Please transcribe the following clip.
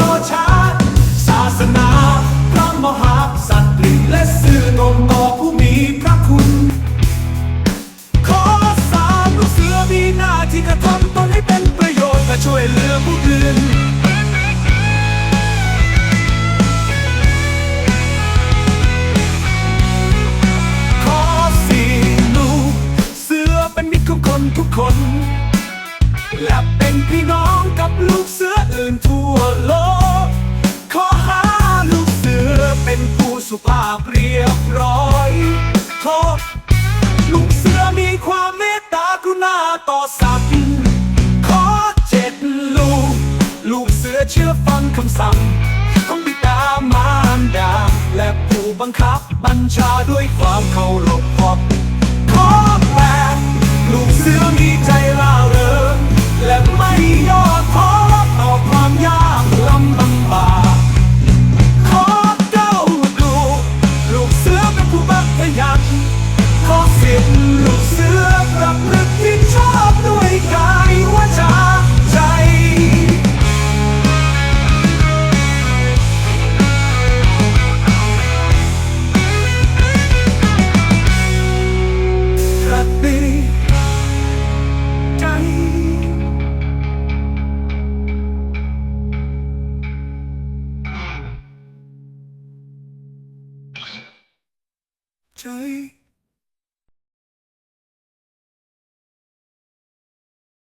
ตัวช้าศาสนาพระมหากษัตริย์และสื่อนมต่ผู้มีพระ สุภาพเรียบร้อยโทษลูกเสือมีความเมตตากรุณาต่อสัตว์ขอเจ็ดลูก ลูกเสือเชื่อฟังคำสั่งของบิดามารดา และผู้บังคับบัญชาด้วยความเคารพขอบ ใจ